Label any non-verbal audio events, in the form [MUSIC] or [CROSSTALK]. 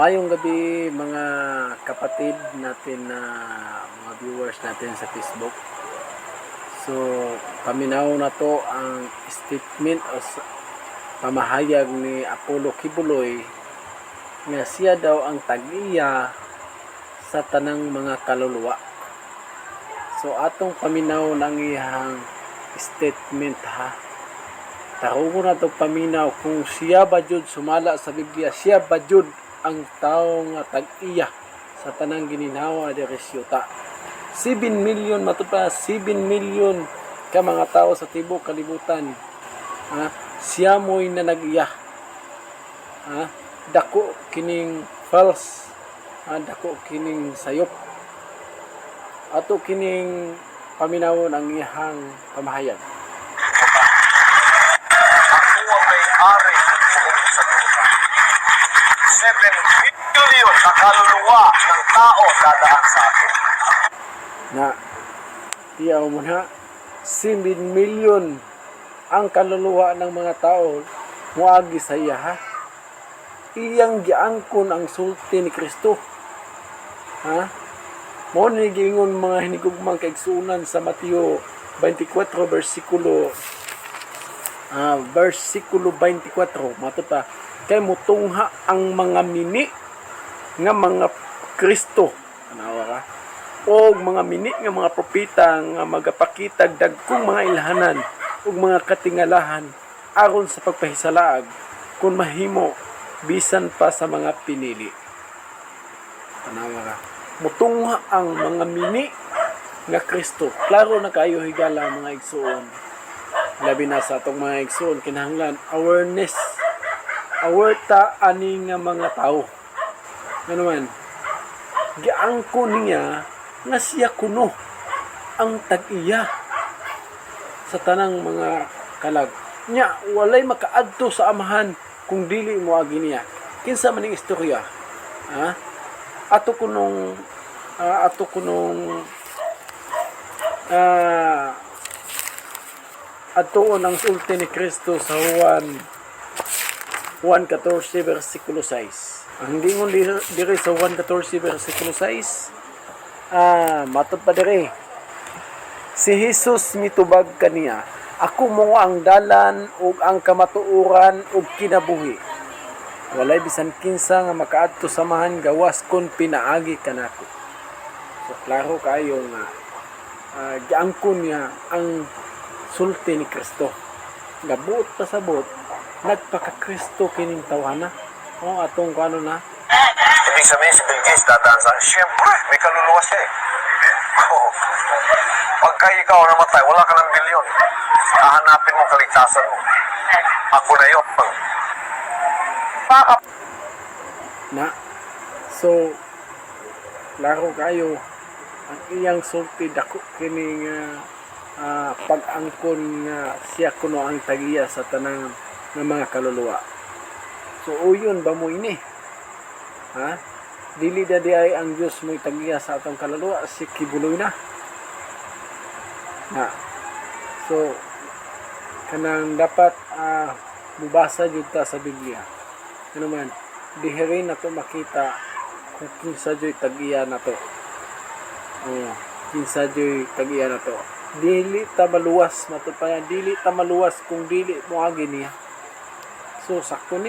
Mayong gabi mga kapatid natin na mga viewers natin sa Facebook. So, paminaw na to ang statement o pamahayag ni Apollo Kibuloy nga siya daw ang tag-iya sa tanang mga kaluluwa. So, atong paminaw ng iyang statement ha. Tarungo na to paminaw kung siya ba jud sumala sa Biblia, siya ba jud ang tao nga tag-iya sa tanang gininawa diri siyuta. 7 million matupa 7 million ka mga tao sa tibok kalibutan. Ha? Siya mo'y na nag-iya. Ha? Dako kining false. Ha? Dako kining sayop. Ato kining paminawon ang iyang pamahayag. Ako ang may-ari ng buong sanlibutan. 7 billion na kaluluwa ng tao dadaan sa akin. na tiyaw mo na. 7 million ang kaluluwa ng mga tao. Muagi sa iya ha? Iyang giangkon ang sulti ni Kristo. Ha? Mo ni gingon mga hinigugmang kaigsunan sa Mateo 24 versikulo ah versikulo 24 mato pa kay mutungha ang mga mini nga mga Kristo anawa ka o mga mini nga mga propita nga magapakitag dagkong mga ilhanan ug mga katingalahan aron sa pagpahisalaag kung mahimo bisan pa sa mga pinili. Tanawa ka. Mutungha ang mga mini nga Kristo. Klaro na kayo higala mga igsoon. Labi na sa atong mga igsoon kinahanglan awareness. Aware ta ani nga mga tao. Ano man? Giangko niya nga siya kuno ang tag-iya sa tanang mga kalag. Nya, walay makaadto sa amahan kung dili mo agi niya. Kinsa man ning istorya? Ha? Ato kunong ah, ato kunong ah ato ang sulti ni Kristo sa Juan 1.14 versikulo 6. Ang gingon diri sa 1.14 versikulo 6 ah matod pa diri si Jesus mitubag kaniya ako mo ang dalan ug ang kamatuoran ug kinabuhi. Walay bisan kinsa nga makaadto samahan gawas kon pinaagi kanako so klaro kayo nga uh, giangkon niya ang sulti ni Kristo. Gabuot pa sa buot nagpaka-Kristo kining tawhana o atong kano na Ibig sabihin si Bill Gates dadaan sa Siyempre, may kaluluwa siya eh. [LAUGHS] Oo. Pagka ikaw namatay, wala ka ng bilyon. Hahanapin mo kaligtasan mo. Ako na yun. Na so klaro kayo ang iyang sulti dako kini nga ah, pag-angkon nga siya kuno ang tagiya sa tanang nga mga kaluluwa. So uyon ba mo ini ha? Dili dadi ay ang Dios mo tagiya sa atong kaluluwa si kibuloy na. Na so kanang dapat ah, mubasa jud ta sa Biblia. Ano man dihere na to makita kung kinsa joy tagiya na to oh kinsa joy tagiya na to dili ta maluwas mato pa yan dili ta maluwas kung dili mo agi niya so sakto ni